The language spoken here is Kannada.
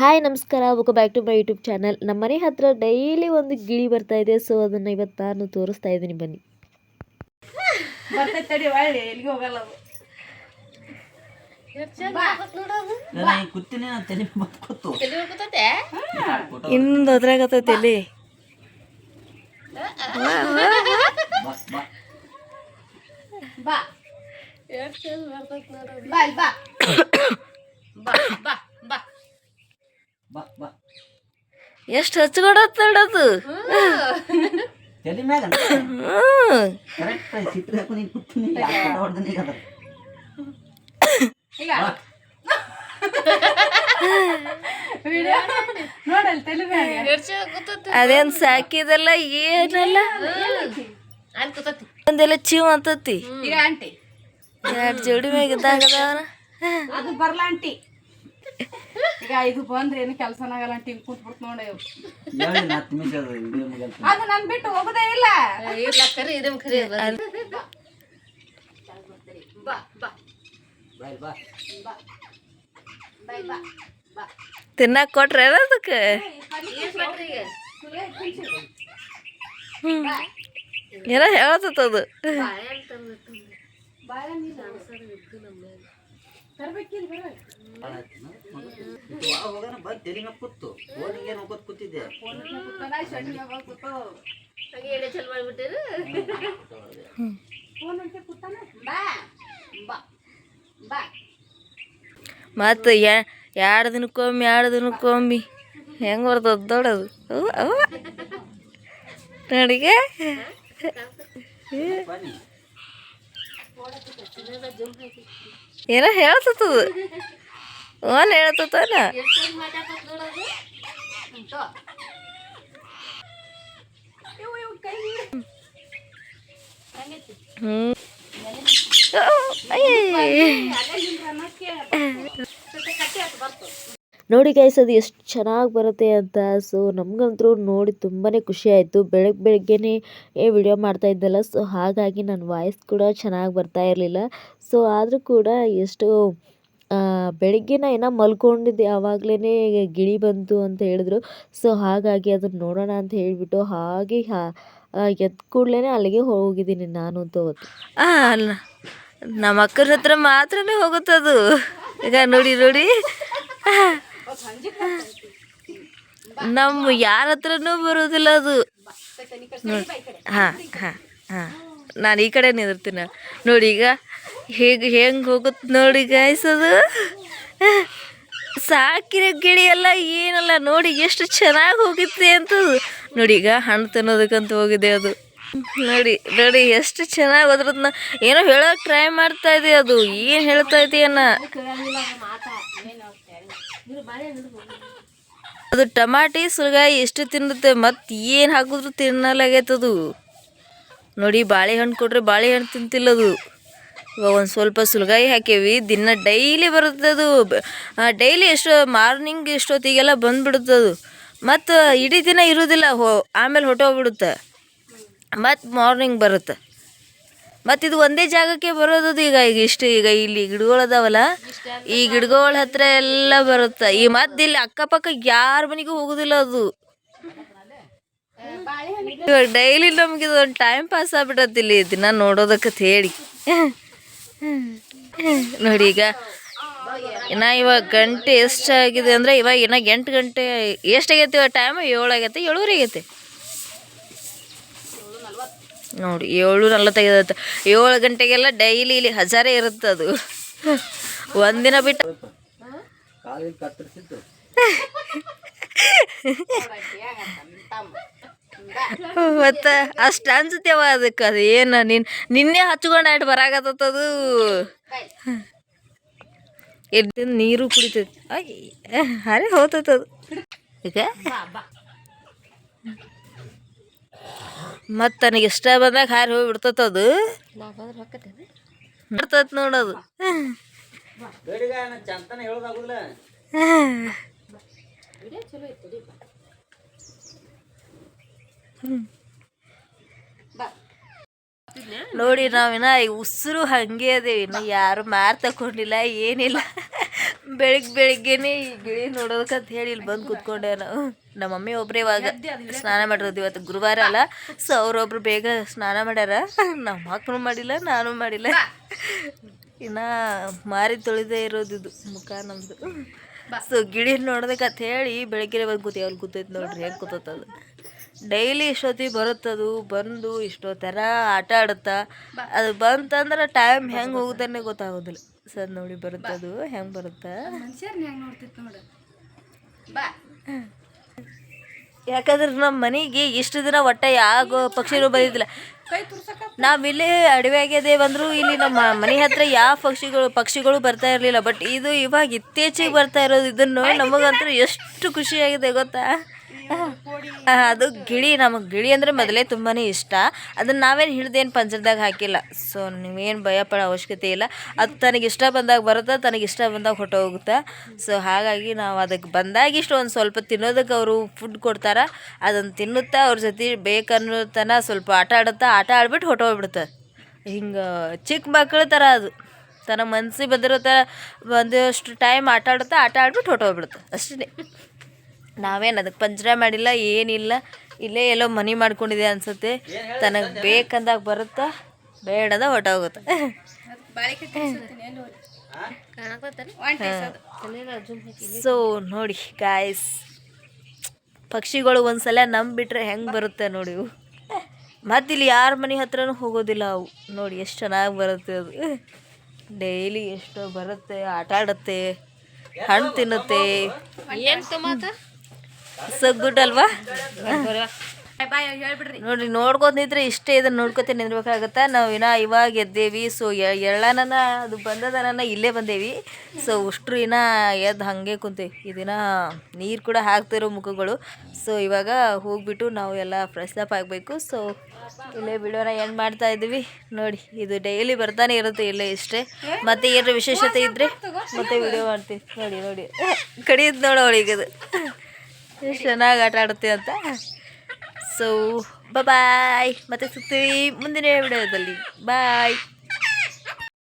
ಹಾಯ್ ನಮಸ್ಕಾರ. Welcome back to my YouTube channel ನಮ್ಮ ಮನೆ ಹತ್ರ ಡೈಲಿ ಒಂದು ಗಿಳಿ ಬರ್ತಾ ಇದೆ ಸೊ ಅದನ್ನ ಇವತ್ತು ನಾನು ತೋರಿಸ್ತಾ ಇದ್ದೀನಿ. ಬನ್ನಿ. ಇನ್ನೊಂದು ಅದ್ರಾಗತ್ತೈತಿ ಇಲ್ಲಿ. ಬಾ ಬಾ ಬಾ ಬಾ ಇಲ್ಲಿ ಬಾ ಬಾ ಬಾ ಬಾ ಬಾ ಬಾ ಎಷ್ಟು ಹಚ್ಕೊಡತ್ ನೋಡೋದು ತಲೆ ಮ್ಯಾಗ ಹ್ಮ್. ಕರೆಕ್ಟ್ ಸಿಟ್ರಿ ಹಾಕು ನೀನು ಕೂತೀನಿ ಯಾಕೆ ಹೊಡೆದ ನೀಗ ಅದ ಈಗ ವಿಡಿಯೋ ನೋಡಲ್ಲಿ ತಲೆ ಮ್ಯಾಗ ಅದೇನ್ ಸಾಕಿದಲ್ಲ ಏನಲ್ಲ? ಒಂದೆಲ್ಲ ಚೀವ್ ಅಂತತಿ. ಎರಡು ಜೋಡಿ ಮ್ಯಾಗ ಇದ್ದಾಗ ಅದಾವನ? ಅದು ಬರ್ಲ ಆಂಟಿ. ಈಗ ಇದು ಬಂದ್ರೆ ಏನು ಕೆಲಸನಾಗಲ್ಲ ಅಂತ ಹಿಂಗ್ ಕೂತ್ಬಿಟ್ಟು ನೋಡಿ ಹೇಳಿ ನಾ ತಿಮ್ಮಿಸಿ ಅದು ನನ್ ಬಿಟ್ಟು ಹೋಗೋದೇ ಇಲ್ಲ. ಬಾ ಬಾ. ಬಾಯ್ ಬಾ. ಬಾಯ್ ಬಾ ಬಾ. ತಿನ್ನಕ್ ಕೊಟ್ರೆ ಅದಕ್ಕೆ? ಏನೋ ಹೇಳತ್ತದು ಆ ಹೋಗೋಣ ಬಂದು ತಲೆ ಮ್ಯಾಗ ಕೂತು. ಫೋನಿಗೆ ನೋಡ್ಕೊತ ಕೂತಿದ್ದೆ. ಮತ್ತು ಎರಡು ದಿನಕ್ಕೊಮ್ಮೆ ಎರಡು ದಿನಕ್ಕೊಮ್ಮೆ? ಹೆಂಗೆ ಬರ್ತದ ದೊಡ್ಡದು. ನೋಡಿಗೆ? ಏನೋ ಹೇಳ್ತದ ಓನ್ ಹೇಳ್ತತನ. ಹ್ಞೂ ನೋಡಿ ಗೈಸ್ ಅದು ಎಷ್ಟು ಚೆನ್ನಾಗಿ ಬರುತ್ತೆ ಅಂತ. ಸೊ ನಮಗಂತೂ ನೋಡಿ ತುಂಬಾ ಖುಷಿ ಆಯಿತು. ಬೆಳಗ್ಗೆ ಬೆಳಗ್ಗೆನೇ ಏ ವಿಡಿಯೋ ಮಾಡ್ತಾ ಇದ್ದಲ್ಲ. ಸೊ ಹಾಗಾಗಿ ನನ್ನ ವಾಯ್ಸ್ ಕೂಡ ಚೆನ್ನಾಗಿ ಬರ್ತಾ ಇರಲಿಲ್ಲ. ಸೊ ಆದರೂ ಕೂಡ ಎಷ್ಟು ಬೆಳಿಗ್ಗೆನ ಏನೋ ಮಲ್ಕೊಂಡಿದ್ದೆ. ಆವಾಗಲೇ ಗಿಳಿ ಬಂತು ಅಂತ ಹೇಳಿದ್ರು. ಸೊ ಹಾಗಾಗಿ ಅದನ್ನು ನೋಡೋಣ ಅಂತ ಹೇಳಿಬಿಟ್ಟು ಹಾಗೆ, ಹಾ ಎದ್ದ ಕೂಡಲೇ ಅಲ್ಲಿಗೆ ಹೋಗಿದ್ದೀನಿ ನಾನು ಅಂತ ಹೊತ್ತು ನಮ್ಮ ಅಕ್ಕನ ಹತ್ರ ಮಾತ್ರನೇ ಹೋಗುತ್ತದು. ಈಗ ನೋಡಿ ನೋಡಿ. ನಮ್ಮ ಯಾರ ಹತ್ರನೂ ಬರೋದಿಲ್ಲ ಅದು. ಹಾಂ ಹಾಂ ಹಾಂ. ನಾನು ಈ ಕಡೆ ನಿಂದಿರ್ತೀನಿ. ನೋಡಿ ಈಗ ಹೇಗೆ, ಹೆಂಗೆ ಹೋಗುತ್ತೆ ನೋಡಿ ಗಾಯ್ಸ್ ಅದು. ಸಾಕಿರೋ ಗಿಳಿ ಎಲ್ಲ ಏನಲ್ಲ ನೋಡಿ ಎಷ್ಟು ಚೆನ್ನಾಗಿ ಹೋಗುತ್ತೆ ಅಂತದು. ನೋಡಿ ಈಗ ಹಣ್ಣು ತಿನ್ನೋದಕ್ಕಂತ ಹೋಗಿದೆ ಅದು. ನೋಡಿ ನೋಡಿ ಎಷ್ಟು ಚೆನ್ನಾಗಿ ಅದ್ರದ್ನ ಏನೋ ಹೇಳೋಕೆ ಟ್ರೈ ಮಾಡ್ತಾ ಇದೆ ಅದು. ಏನು ಹೇಳ್ತಾ ಇದೆಯನ್ನ ಅದು ಟಮಾಟಿ ಸುಲಗಾಯಿ ಎಷ್ಟು ತಿನ್ನುತ್ತೆ ಮತ್ತು ಏನು ಹಾಕಿದ್ರು ತಿನ್ನಲಾಗೈತದು. ನೋಡಿ ಬಾಳೆಹಣ್ಣು ಕೊಟ್ರೆ ಬಾಳೆಹಣ್ಣು ತಿಂತಿಲ್ಲದು. ಇವಾಗ ಒಂದು ಸ್ವಲ್ಪ ಸುಲಗಾಯಿ ಹಾಕೇವಿ, ದಿನ ಡೈಲಿ ಬರುತ್ತೆ ಅದು. ಡೈಲಿ ಎಷ್ಟು, ಮಾರ್ನಿಂಗ್ ಎಷ್ಟೊತ್ತಿಗೆಲ್ಲ ಬಂದ್ಬಿಡುತ್ತೆ ಅದು. ಮತ್ತು ಇಡೀ ದಿನ ಇರೋದಿಲ್ಲ, ಹೋ, ಆಮೇಲೆ ಹೊಟ್ಟೋಗ್ಬಿಡುತ್ತೆ ಮತ್ತು ಮಾರ್ನಿಂಗ್ ಬರುತ್ತೆ. ಮತ್ತು ಇದು ಒಂದೇ ಜಾಗಕ್ಕೆ ಬರೋದದು ಈಗ ಈಗ ಇಷ್ಟು, ಈಗ ಇಲ್ಲಿ ಗಿಡಗಳು ಅದಾವಲ್ಲ, ಈ ಗಿಡಗಳ ಹತ್ರ ಎಲ್ಲ ಬರುತ್ತೆ. ಈ ಮತ್ತೆ ಇಲ್ಲಿ ಅಕ್ಕಪಕ್ಕ ಯಾರ ಮನೆಗೂ ಹೋಗೋದಿಲ್ಲ ಅದು. ಇವಾಗ ಡೈಲಿ ನಮ್ಗೆ ಇದೊಂದು ಟೈಮ್ ಪಾಸ್ ಆಗ್ಬಿಟ್ಟತಿ ಇಲ್ಲಿ ದಿನ ನೋಡೋದಕ್ಕೆ ಹೇಳಿ. ನೋಡಿ ಈಗ, ಇನ್ನ ಇವಾಗ ಗಂಟೆ ಎಷ್ಟಾಗಿದೆ ಅಂದ್ರೆ ಇವಾಗ ಇನ್ನ ಎಂಟು ಗಂಟೆ ಎಷ್ಟಾಗೈತೆ ಇವಾಗ ಟೈಮ್ ಏಳು ಆಗೈತೆ, ಏಳುವರೆ ಆಗೈತೆ. ನೋಡಿ ಏಳು ನಲ್ವತ್ತೈದು ಏಳು ಗಂಟೆಗೆಲ್ಲ ಡೈಲಿ ಇಲ್ಲಿ ಹಜಾರೇ ಇರುತ್ತೆ ಅದು. ಒಂದಿನ ಬಿಟ್ಟು ಮತ್ತು ಅಷ್ಟು ಅನ್ಸುತ್ತೇವ ಅದಕ್ಕೆ. ಅದು ಏನು ನಿನ್ ನಿನ್ನೆ ಹಚ್ಕೊಂಡು ಆಯ್ತು ಬರಾಕತ್ತದು ಎದ್ದು ನೀರು ಕುಡಿತೈತಿ. ಅಯ್ಯ ಹೋತೈತದು ಈಗ? ಮತ್ತು ನನಗೆ ಇಷ್ಟ ಬಂದಾಗ ಹಾರಿ ಹೋಗಿ ಬಿಡ್ತತೆ ಅದು. ನೋಡೋದು ಚಂತನ ಹೇಳೋದಾಗುದಿಲ್ಲ ನೋಡಿ ನಾವಿನ ಈ ಉಸಿರು ಹಂಗೆ ಅದೇವಿ ಇನ್ನು ಯಾರು ಮಾರ್ ತಕೊಂಡಿಲ್ಲ, ಏನಿಲ್ಲ. ಬೆಳಿಗ್ಗೆ ಬೆಳಿಗ್ಗೆನೆ ಈ ನೋಡೋದಕ್ಕೆ ನೋಡೋದಕ್ಕಂತ ಹೇಳಿ ಇಲ್ಲಿ ಬಂದು ಕೂತ್ಕೊಂಡೆ ನಾವು ನಮ್ಮ ಮಮ್ಮಿ ಒಬ್ಬರೇ ಇವಾಗ ಸ್ನಾನ ಮಾಡಿರೋದು ಇವತ್ತು ಗುರುವಾರ ಅಲ್ಲ. ಸೊ ಅವ್ರೊಬ್ರು ಬೇಗ ಸ್ನಾನ ಮಾಡ್ಯಾರ. ನಮ್ಮ ಮಕ್ಕಳು ಮಾಡಿಲ್ಲ, ನಾನು ಮಾಡಿಲ್ಲ. ಇನ್ನ ಮಾರಿ ತೊಳಿದೇ ಇರೋದು ಇದು ಮುಖ ನಮ್ಮದು ಸೊ ಗಿಳಿ ನೋಡೋದಕ್ಕಂತ ಹೇಳಿ ಬೆಳಗ್ಗೆ ಬಂದು ಕೂತಿ ಅವ್ರು ಕೂತೈತೆ ನೋಡ್ರಿ, ಹೆಂಗೆ ಕೂತದ ಡೈಲಿ ಇಷ್ಟೊತ್ತಿಗೆ ಬರುತ್ತದು ಬಂದು ಇಷ್ಟೊತ್ತರ ಆಟ ಆಡುತ್ತಾ, ಅದು ಬಂತಂದ್ರೆ ಟೈಮ್ ಹೆಂಗೆ ಹೋಗುತ್ತಾನೆ ಗೊತ್ತಾಗೋದಿಲ್ಲ. ಸರ್ ನೋಡಿ ಹೆಂಗೆ ಬರುತ್ತೆ? ಮನುಷ್ಯರ್ನ ಹೆಂಗ್ ನೋಡ್ತಿತ್ತು ನೋಡು. ಬಾ. ಯಾಕಂದ್ರೆ ನಮ್ಮ ಮನೆಗೆ ಇಷ್ಟು ದಿನ ಒಟ್ಟ ಯಾವ ಪಕ್ಷಿಗಳು ಬಂದಿದ್ದಿಲ್ಲ. ಕೈ ತುರ್ಸಕ ನಾವು ಇಲ್ಲೇ ಅಡವ್ಯಾಗದೆ ಬಂದರೂ ಇಲ್ಲಿ ನಮ್ಮ ಮನೆ ಹತ್ರ ಯಾವ ಪಕ್ಷಿಗಳು ಪಕ್ಷಿಗಳು ಬರ್ತಾ ಇರಲಿಲ್ಲ. ಬಟ್ ಇದು ಇವಾಗ ಇತ್ತೀಚೆಗೆ ಬರ್ತಾ ಇರೋದು ಇದನ್ನು ನಮಗಂತೂ ಎಷ್ಟು ಖುಷಿಯಾಗಿದೆ ಗೊತ್ತಾ? ಅದು ಗಿಳಿ, ನಮಗೆ ಗಿಳಿ ಅಂದರೆ ಮೊದಲೇ ತುಂಬಾ ಇಷ್ಟ. ಅದನ್ನು ನಾವೇನು ಹಿಡ್ದೇನು ಪಂಜರದಾಗ ಹಾಕಿಲ್ಲ. ಸೊ ನೀವೇನು ಭಯ ಪಡೋ ಅವಶ್ಯಕತೆ ಇಲ್ಲ. ಅದು ತನಗೆ ಇಷ್ಟ ಬಂದಾಗ ಬರುತ್ತೆ, ತನಗೆ ಇಷ್ಟ ಬಂದಾಗ ಹೊಟ್ಟೋಗುತ್ತೆ ಸೊ ಹಾಗಾಗಿ ನಾವು ಅದಕ್ಕೆ ಬಂದಾಗ ಇಷ್ಟು ಒಂದು ಸ್ವಲ್ಪ ತಿನ್ನೋದಕ್ಕೆ ಅವರು ಫುಡ್ ಕೊಡ್ತಾರೆ. ಅದನ್ನು ತಿನ್ನುತ್ತಾ, ಅವ್ರ ಜೊತೆ ಬೇಕನ್ನೋ ತನ ಸ್ವಲ್ಪ ಆಟ ಆಡುತ್ತಾ, ಆಟ ಆಡ್ಬಿಟ್ಟು ಹೊಟ್ಟೋಗ್ಬಿಡುತ್ತೆ ಹಿಂಗೆ ಚಿಕ್ಕ ಮಕ್ಕಳ ಥರ ಅದು. ತನ್ನ ಮನಸ್ಸಿಗೆ ಬಂದಿರೋ ಥರ ಒಂದಷ್ಟು ಟೈಮ್ ಆಟ ಆಡುತ್ತಾ, ಆಟ ಆಡ್ಬಿಟ್ಟು ಹೊಟ್ಟೋಗ್ಬಿಡುತ್ತೆ ಅಷ್ಟೇ. ನಾವೇನು ಅದಕ್ಕೆ ಪಂಜರ ಮಾಡಿಲ್ಲ ಏನಿಲ್ಲ. ಇಲ್ಲೇ ಎಲ್ಲೋ ಮನಿ ಮಾಡ್ಕೊಂಡಿದೆ ಅನ್ಸುತ್ತೆ. ತನಗೆ ಬೇಕಂದಾಗ ಬರುತ್ತಾ? ಬೇಡದ ಹೊಟ್ಟೋಗುತ್ತೆ ಸೊ ನೋಡಿ ಗಾಯ್ಸ್ ಪಕ್ಷಿಗಳು ಒಂದ್ಸಲ ನಂಬಿಟ್ರೆ ಹೆಂಗೆ ಬರುತ್ತೆ ನೋಡಿ ಇವು. ಮತ್ತಿಲ್ಲಿ ಯಾರ ಮನೆ ಹತ್ರನೂ ಹೋಗೋದಿಲ್ಲ ಅವು. ನೋಡಿ ಎಷ್ಟು ಚೆನ್ನಾಗಿ ಬರುತ್ತೆ ಅದು. ಡೈಲಿ ಎಷ್ಟೋ ಬರುತ್ತೆ ಆಟ ಆಡುತ್ತೆ ಹಣ್ಣು ತಿನ್ನುತ್ತೆ. ಸೊ ಗುಡ್ ಅಲ್ವಾ? ನೋಡ್ರಿ ನೋಡ್ಕೊತ ನಿಂತ್ರೆ ಇಷ್ಟೇ ಇದನ್ನ ನೋಡ್ಕೊತೀನಿ ನಿಂದ್ಬೇಕಾಗತ್ತಾ ನಾವು ಇನ್ನ ಇವಾಗ ಎದ್ದೇವಿ ಸೊ ಎಳ್ಳನ ಅದು ಬಂದದನ ಇಲ್ಲೇ ಬಂದೇವಿ. ಸೊ ಉಷ್ಟ್ರು ಇನ್ನ ಎದ್ದು ಹಾಗೆ ಕುಂತೇವಿ. ಇದನ್ನ ನೀರು ಕೂಡ ಹಾಕ್ತಿರೋ ಮುಖಗಳು. ಸೊ ಇವಾಗ ಹೋಗ್ಬಿಟ್ಟು ನಾವು ಎಲ್ಲ ಫ್ರೆಶ್ ಅಪ್ ಆಗಬೇಕು. ಸೊ ಇಲ್ಲೇ ವಿಡಿಯೋನ ಎಂಡ್ ಮಾಡ್ತಾ ಇದ್ದೀವಿ. ನೋಡಿ ಇದು ಡೈಲಿ ಬರ್ತಾನೆ ಇರುತ್ತೆ ಇಲ್ಲೇ ಇಷ್ಟೇ. ಮತ್ತೆ ಏನಾರ ವಿಶೇಷತೆ ಇದ್ರೆ ಮತ್ತೆ ವಿಡಿಯೋ ಮಾಡ್ತೀವಿ ನೋಡಿ ನೋಡಿ. ಕಡಿಯೋದು ನೋಡೋ ಅವಳಿಗದು. ಎಷ್ಟು ಚೆನ್ನಾಗಿ ಆಟ ಆಡುತ್ತೆ ಅಂತ. ಸೊ ಬಾಯ್ ಮತ್ತೆ ಸಿಗ್ತೀವಿ ಮುಂದಿನ ವಿಡಿಯೋದಲ್ಲಿ. ಬಾಯ್